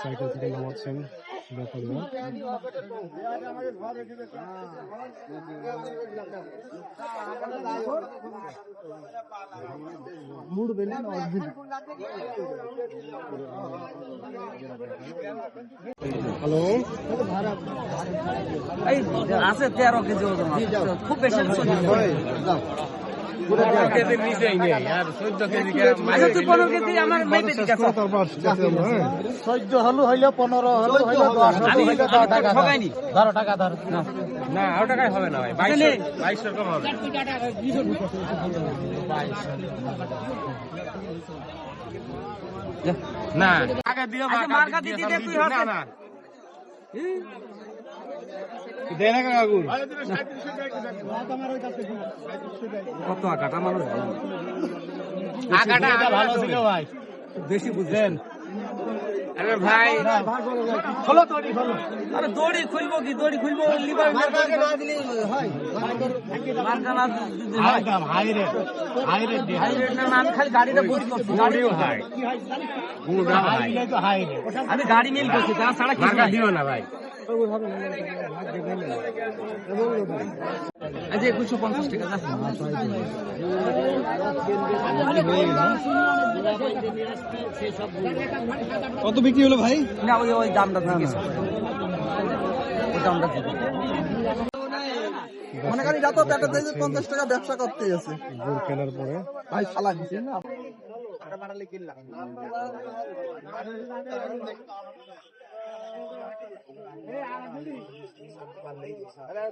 Cycle থেকে নামাচ্ছেন hello? এই আছে তেরো কেজি ওজন আছে। খুব বেশি আচ্ছা চাপ। চোদ্দ হলো হইলে পনেরো হলো হইলে দশ হলো আমি দশ টাকা ধরো না। আরও টাকায় হবে না ভাই তাহলে বাইশশো কম হবে। না। টাকা দিও আচ্ছা, মার্কা দিতে দে তুই হাতে। না না। কত আকাটা মানুষ টাকাটা ভালো ছিল ভাই। বেশি আরে ভাই। আরে দড়ি খুলবো কি? দড়ি খুলবো? লিভার মার্কা না দিলে হয় হাই রে হাই রে হাই রেট না, না, আমি খালি গাড়িটা বুঝ করছি। গাড়ি গুড়িও ভাই গুড় তো হাই। রে আমি গাড়ি মিল করছি তা ছাড়া কিছু মার্কা দিও না ভাই। আজ একুশশো পঞ্চাশ টাকা কত বিক্রি হলো ভাই? না ওই ওই দামটা থেকে ওই দামটা থেকে মনে করি যত পেটে থেকে পঞ্চাশ টাকা ব্যবসা করতে আছে গুড় কেনার পরে ভাই শালা দিছি না